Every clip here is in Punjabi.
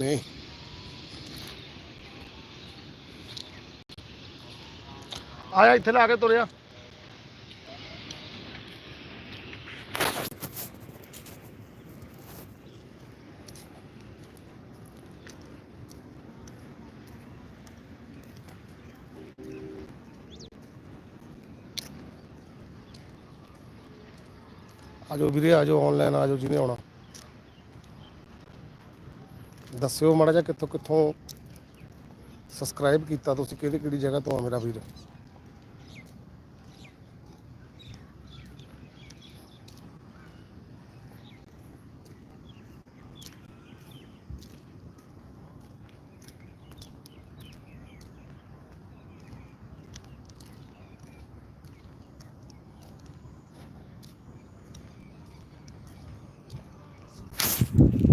ਨੇ ਆਇਆ ਇੱਥੇ ਲਾ ਕੇ ਤੁਰਿਆ। ਆਜੋ ਵੀਰੇ ਆਜੋ ਆਨਲਾਈਨ ਆਜੋ ਜਿਹਨੇ ਆਉਣਾ। ਦੱਸਿਓ ਮਾੜਾ ਜਿਹਾ ਕਿੱਥੋਂ ਕਿੱਥੋਂ ਸਬਸਕ੍ਰਾਈਬ ਕੀਤਾ ਤੁਸੀਂ, ਕਿਹੜੀ ਕਿਹੜੀ ਜਗ੍ਹਾ ਤੋਂ ਆ ਮੇਰਾ ਵੀਰ? ਮੌਸਮ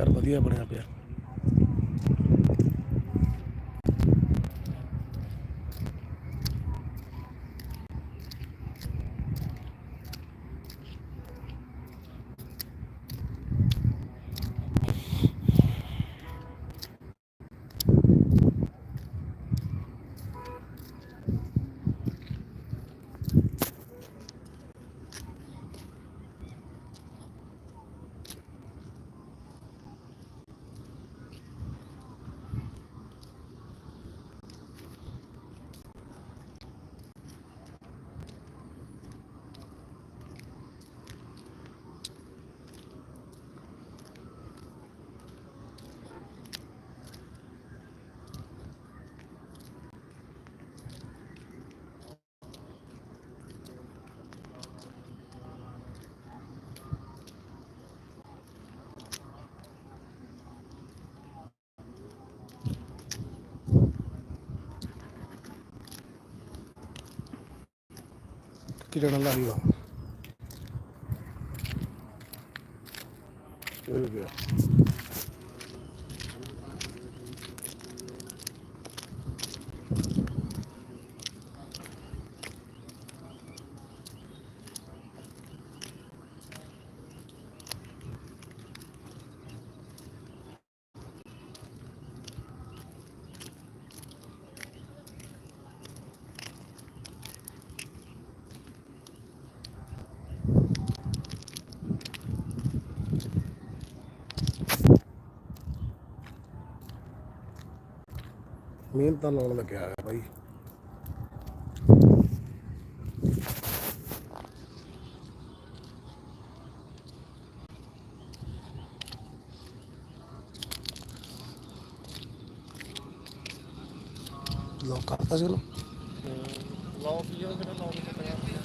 ਯਾਰ ਵਧੀਆ ਬਣਿਆ ਪਿਆ। ਕਿਰਨ ਲਾਈ ਵਾ ਇਹ ਮਿਹਨਤ ਤਾਂ ਲਾਉਣ ਲੱਗਿਆ ਹੈ ਬਾਈ। ਲੋਕ ਕਰਤਾ ਸੀ ਉਹਨੂੰ? ਲੌਕ ਹੀ ਉਹ ਕਿਹੜਾ ਲੌਕ ਤੇ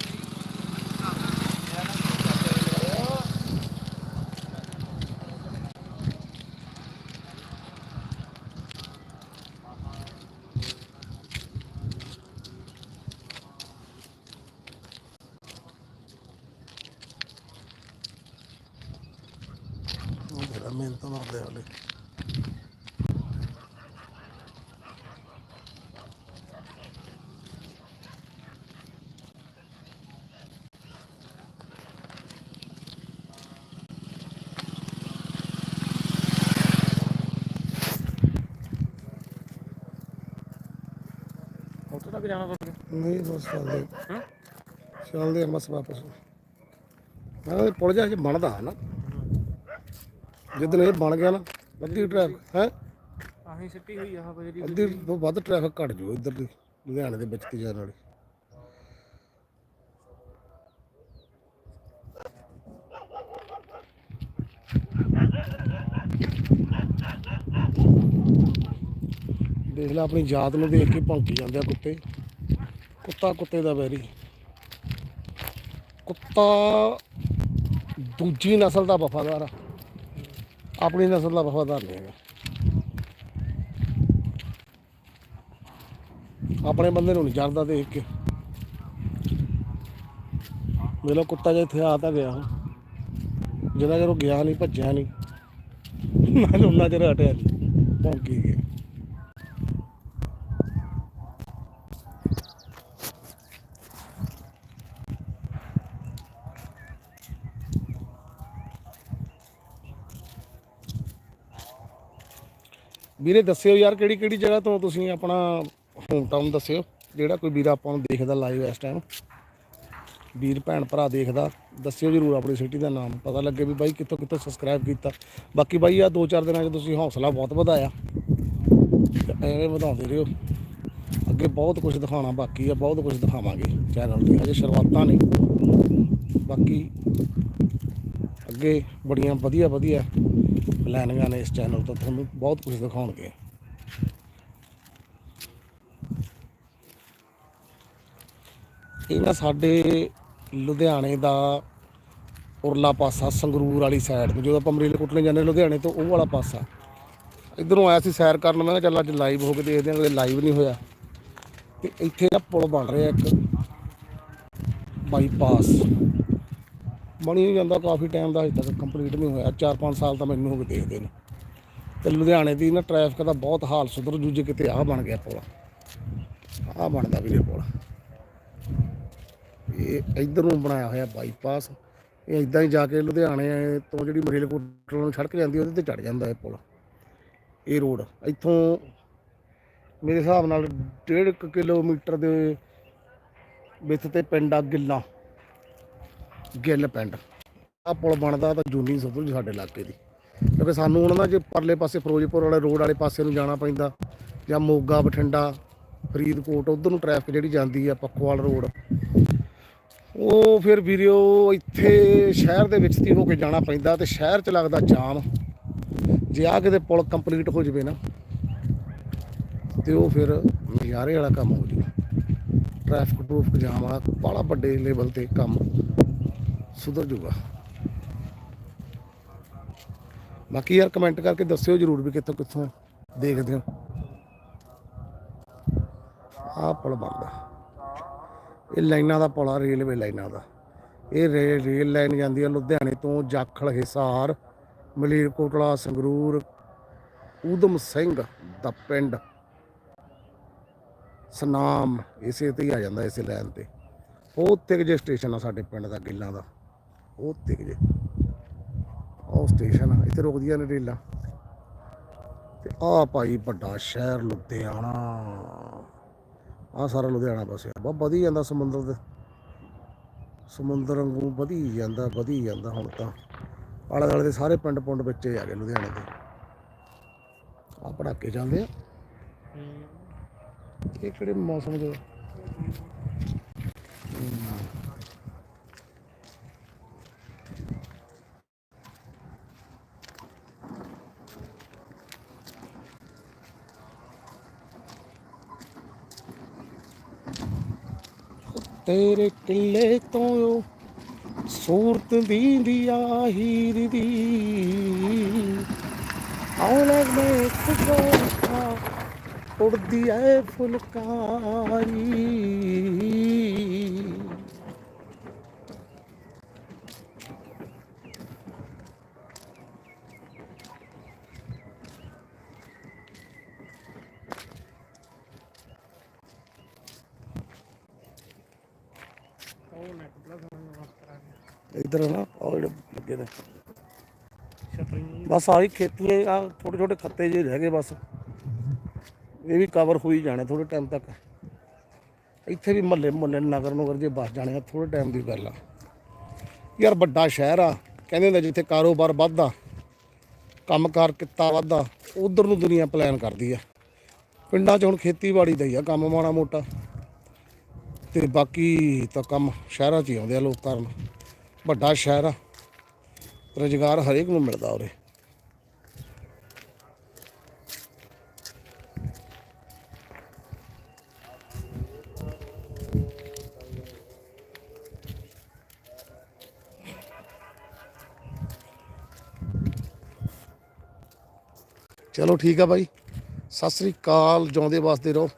ਪਿਆ ਉਹ ਮੇਰਾ ਮਿਹਨਤ ਮਾਰਦੇ ਹਲੇ ਉੱਥੇ ਤੱਕ ਜਾਣਾ ਪਊਗਾ ਨਹੀਂ ਬਸ ਚੱਲਦੇ ਹਾਂ ਚੱਲਦੇ ਆ ਬਸ ਵਾਪਸ ਮੈਂ ਕਿਹਾ ਪੁਲ ਜਿਹਾ ਜੇ ਬਣਦਾ ਹੈ ਨਾ ਜਿੱਦਣ ਇਹ ਬਣ ਗਿਆ ਨਾ ਅੱਧੀ ਟ੍ਰੈਫਿਕ ਹੈ? ਆਹੀ ਸਿੱਟੀ ਹੋਈ ਆ ਬਜਰੀ ਅੱਧੀ ਤੋਂ ਵੱਧ ਟ੍ਰੈਫਿਕ ਘਟ ਜੂ ਇੱਧਰ ਦੀ ਲੁਧਿਆਣੇ ਦੇ ਵਿੱਚ ਦੀ ਜਾਣ ਵਾਲੀ। ਦੇਖ ਲੈ ਆਪਣੀ ਜਾਤ ਨੂੰ ਦੇਖ ਕੇ ਭੌਂਕੀ ਜਾਂਦੇ ਆ ਕੁੱਤੇ। ਕੁੱਤਾ ਕੁੱਤੇ ਦਾ ਵੈਰੀ। ਕੁੱਤਾ ਦੂਜੀ ਨਸਲ ਦਾ ਵਫਾਦਾਰ ਆ। ਆਪਣੀ ਨਸਲ ਦਾ ਵਫਾਦਾਰ ਨਹੀਂ ਹੈਗਾ ਆਪਣੇ ਬੰਦੇ ਨੂੰ ਨਹੀਂ ਜਰਦਾ ਦੇਖ ਕੇ ਮੇਰਾ ਕੁੱਤਾ ਜੇ ਇੱਥੇ ਆ ਤਾਂ ਗਿਆ ਜਿੰਨਾ ਚਿਰ ਉਹ ਗਿਆ ਨਹੀਂ ਭੱਜਿਆ ਨਹੀਂ ਨਾ ਉਹਨਾਂ ਚਿਰ ਹਟਿਆ ਨਹੀਂ ਭੌਂਕੀ ਗਿਆ ਵੀਰੇ ਦੱਸਿਓ ਯਾਰ ਕਿਹੜੀ ਕਿਹੜੀ ਜਗ੍ਹਾ ਤੋਂ ਤੁਸੀਂ ਆਪਣਾ ਹੋਮ ਟਾਊਨ ਦੱਸਿਓ, ਜਿਹੜਾ ਕੋਈ ਵੀਰ ਆਪਾਂ ਨੂੰ ਦੇਖਦਾ ਲਾਈਵ ਇਸ ਟਾਈਮ ਵੀਰ, ਭੈਣ, ਭਰਾ ਦੇਖਦਾ, ਦੱਸਿਓ ਜਰੂਰ ਆਪਣੀ ਸਿਟੀ ਦਾ ਨਾਮ। ਪਤਾ ਲੱਗੇ ਵੀ ਬਾਈ ਕਿੱਥੋਂ ਕਿੱਥੋਂ ਸਬਸਕ੍ਰਾਈਬ ਕੀਤਾ। ਬਾਕੀ ਬਾਈ ਆ ਦੋ ਚਾਰ ਦਿਨਾਂ 'ਚ ਤੁਸੀਂ ਹੌਸਲਾ ਬਹੁਤ ਵਧਾਇਆ। ਐਵੇਂ ਵਧਾਉਂਦੇ ਰਹੋ। ਅੱਗੇ ਬਹੁਤ ਕੁਝ ਦਿਖਾਉਣਾ ਬਾਕੀ ਆ, ਬਹੁਤ ਕੁਝ ਦਿਖਾਵਾਂਗੇ ਚੈਨਲ ਤੇ। ਅਜੇ ਸ਼ੁਰੂਆਤਾਂ ਨੇ। ਬਾਕੀ ਅੱਗੇ ਬੜੀਆਂ ਵਧੀਆ ਵਧੀਆ ਪਲੈਨਿੰਗਾਂ ਨੇ ਇਸ ਚੈਨਲ ਤੋਂ ਤੁਹਾਨੂੰ ਬਹੁਤ ਕੁਝ ਦਿਖਾਉਣਗੇ। ਇਹ ਨਾ ਸਾਡੇ ਲੁਧਿਆਣੇ ਦਾ ਉਰਲਾ ਪਾਸਾ ਸੰਗਰੂਰ ਵਾਲੀ ਸਾਈਡ ਤੋਂ ਜਦੋਂ ਆਪਾਂ ਮਰੀਲ ਕੁੱਟਣੇ ਜਾਂਦੇ ਲੁਧਿਆਣੇ ਤੋਂ, ਉਹ ਵਾਲਾ ਪਾਸਾ। ਇਧਰੋਂ ਆਇਆ ਸੀ ਸੈਰ ਕਰਨ, ਮੈਂ ਕਿਹਾ ਚੱਲ ਅੱਜ ਲਾਈਵ ਹੋ ਕੇ ਦੇਖਦੇ ਹਾਂ ਲਾਈਵ ਨਹੀਂ ਹੋਇਆ। ਤੇ ਇੱਥੇ ਨਾ ਪੁਲ ਬਣ ਰਿਹਾ ਇੱਕ ਬਾਈਪਾਸ ਬਣੀ ਜਾਂਦਾ, ਕਾਫੀ ਟਾਈਮ ਦਾ ਹਜੇ ਤੱਕ ਕੰਪਲੀਟ ਨਹੀਂ ਹੋਇਆ। 4-5 ਸਾਲ ਤਾਂ ਮੈਨੂੰ ਹੋ ਗਏ ਦੇਖਦੇ ਨੇ। ਤੇ ਲੁਧਿਆਣੇ ਦੀ ਨਾ ਟ੍ਰੈਫਿਕ ਦਾ ਬਹੁਤ ਹਾਲ ਸੁਧਰ ਜੂ ਕਿਤੇ ਆਹ ਬਣ ਗਿਆ ਪੁਲ। ਆਹ ਬਣਦਾ ਵੀਰੇ ਪੁਲ। ਇਹ ਇਧਰ ਨੂੰ ਬਣਾਇਆ ਹੋਇਆ ਬਾਈਪਾਸ ਇਹ ਇਦਾਂ ਹੀ ਜਾ ਕੇ ਲੁਧਿਆਣੇ ਤੋਂ ਜਿਹੜੀ ਮਰੇਲਕੋਟ ਨੂੰ ਸੜਕ ਜਾਂਦੀ, ਉਹਦੇ ਤੇ ਚੜ ਜਾਂਦਾ ਇਹ ਪੁਲ। ਇਹ ਰੋਡ। ਇੱਥੋਂ ਮੇਰੇ ਹਿਸਾਬ ਨਾਲ 1.5 ਕਿਲੋਮੀਟਰ ਦੇ ਵਿੱਚ ਤੇ ਪਿੰਡ ਆ ਗਿੱਲਾ। ਗਿੱਲ ਪਿੰਡ। ਆ ਪੁਲ ਬਣਦਾ ਤਾਂ ਜੂਨੀ ਸਭੂ ਜੀ ਸਾਡੇ ਇਲਾਕੇ ਦੀ। ਕਿਉਂਕਿ ਸਾਨੂੰ ਉਹਨਾਂ ਦਾ ਜੇ ਪਰਲੇ ਪਾਸੇ ਫਿਰੋਜ਼ਪੁਰ ਵਾਲੇ ਰੋਡ ਵਾਲੇ ਪਾਸੇ ਨੂੰ ਜਾਣਾ ਪੈਂਦਾ, ਜਾਂ ਮੋਗਾ, ਬਠਿੰਡਾ, ਫਰੀਦਕੋਟ, ਉਧਰ ਨੂੰ ਟ੍ਰੈਫਿਕ ਜਿਹੜੀ ਜਾਂਦੀ ਆ ਪੱਖੋਵਾਲ ਰੋਡ। ਉਹ ਫਿਰ ਵੀਰਿਓ ਇੱਥੇ ਸ਼ਹਿਰ ਦੇ ਵਿੱਚ ਦੀ ਹੋ ਕੇ ਜਾਣਾ ਪੈਂਦਾ ਤੇ ਸ਼ਹਿਰ 'ਚ ਲੱਗਦਾ ਜਾਮ। ਜੇ ਆ ਕਿਤੇ ਪੁਲ ਕੰਪਲੀਟ ਹੋ ਜਵੇ ਨਾ, ਤੇ ਉਹ ਫਿਰ ਨਜ਼ਾਰੇ ਵਾਲਾ ਕੰਮ ਹੋ ਜੂ ਟ੍ਰੈਫਿਕ ਟਰੂਫਿਕ ਜਾਮ ਵਾਲਾ ਬੜਾ ਵੱਡੇ ਲੈਵਲ ਤੇ ਕੰਮ। ਸੁਧਰ ਜੂਗਾ ਬਾਕੀ ਯਾਰ ਕਮੈਂਟ ਕਰਕੇ ਦੱਸਿਓ ਜਰੂਰ ਵੀ ਕਿੱਥੋਂ ਕਿੱਥੋਂ ਦੇਖਦੇ ਹੋ। ਆਹ ਪੁਲ ਬਣਦਾ। ਇਹ ਲਾਈਨਾਂ ਦਾ ਪੁਲ ਆ, ਰੇਲਵੇ ਲਾਈਨਾਂ ਦਾ। ਇਹ ਰੇ- ਰੇਲ ਲਾਈਨ ਜਾਂਦੀ ਆ ਲੁਧਿਆਣੇ ਤੋਂ ਜਾਖਲ, ਹਿਸਾਰ, ਮਲੇਰਕੋਟਲਾ, ਸੰਗਰੂਰ, ਊਧਮ ਸਿੰਘ ਦਾ ਪਿੰਡ। ਸਨਾਮ ਇਸੇ ਤੇ ਹੀ ਆ ਜਾਂਦਾ, ਇਸੇ ਲਾਈਨ ਤੇ। ਉਹ ਤੇ ਜੇ ਸਟੇਸ਼ਨ ਆ ਸਾਡੇ ਪਿੰਡ ਦਾ, ਗਿੱਲਾਂ ਦਾ। ਉਹ ਤੇ ਜੇ ਉਹ ਸਟੇਸ਼ਨ ਆ ਇੱਥੇ ਰੁਕਦੀਆਂ ਨੇ ਰੇਲਾਂ ਤੇ ਆ ਭਾਈ ਵੱਡਾ ਸ਼ਹਿਰ ਲੁਧਿਆਣਾ। ਆ ਸਾਰਾ ਲੁਧਿਆਣਾ ਬਸਿਆ ਬਹੁਤ ਵਧੀ ਜਾਂਦਾ ਸਮੁੰਦਰ ਦੇ ਸਮੁੰਦਰ ਵਾਂਗੂ ਵਧੀ ਜਾਂਦਾ ਵਧੀ ਜਾਂਦਾ ਹੁਣ ਤਾਂ। ਆਲੇ ਦੁਆਲੇ ਦੇ ਸਾਰੇ ਪਿੰਡ ਪੁੰਡ ਵਿੱਚ ਆ ਗਏ ਲੁਧਿਆਣੇ ਦੇ। ਆ ਪੜਾਕੇ ਚੱਲਦੇ ਆ। ਇਹ ਕਿਹੜੇ ਮੌਸਮ ਦੇ ਤੇਰੇ ਕਿੱਲੇ ਤੋਂ ਸੂਰਤ ਦੀ ਦੀ ਆਹੀਰ ਦੀ। ਆਉਣੇ ਮੈਂ ਖੁਦਾ ਉੜਦੀ ਐ ਫੁਲਕਾਰੀ ਉਹ ਨੈਟ ਪਲੱਸ ਨੂੰ ਵਾਸ ਕਰਾ ਗਿਆ ਇਧਰ ਨਾ ਉਹ ਜਿਹੜੇ ਲੱਗੇ ਨੇ। ਬਸ ਆਹੀ ਖੇਤੀ ਆ ਛੋਟੇ ਛੋਟੇ ਖੱਤੇ ਜਿਹੇ ਰਹਿ ਗਏ ਬਸ। ਇਹ ਵੀ ਕਵਰ ਹੋਈ ਜਾਣੇ ਥੋੜੇ ਟਾਈਮ ਤੱਕ। ਇੱਥੇ ਵੀ ਮਹੱਲੇ ਮੁਹੱਲੇ ਨਗਰ ਨਗਰ ਜੇ ਬਸ ਜਾਣੇ ਆ ਥੋੜੇ ਟਾਈਮ ਦੀ ਗੱਲ ਆ। ਯਾਰ ਵੱਡਾ ਸ਼ਹਿਰ ਆ, ਕਹਿੰਦੇ ਹੁੰਦੇ ਜਿੱਥੇ ਕਾਰੋਬਾਰ ਵੱਧਦਾ, ਕੰਮਕਾਰ ਕਿੱਤਾ ਵੱਧਦਾ, ਉਧਰ ਨੂੰ ਦੁਨੀਆ ਪਲਾਨ ਕਰਦੀ ਆ। ਪਿੰਡਾਂ 'ਚ ਹੁਣ ਖੇਤੀਬਾੜੀ ਦਾ ਹੀ ਆ ਕੰਮ ਮਾੜਾ ਮੋਟਾ। ਤੇ ਬਾਕੀ ਤਾਂ ਕੰਮ ਸ਼ਹਿਰਾਂ 'ਚ ਹੀ ਆਉਂਦੇ ਆ ਲੋਕ ਕਰਨ ਵੱਡਾ ਸ਼ਹਿਰ ਆ। ਰੁਜ਼ਗਾਰ ਹਰੇਕ ਨੂੰ ਮਿਲਦਾ ਉਰੇ। ਚਲੋ ਠੀਕ ਆ ਬਾਈ ਸਤਿ ਸ੍ਰੀ ਅਕਾਲ, ਜਿਉਂਦੇ ਵਾਸਤੇ ਰਹੋ।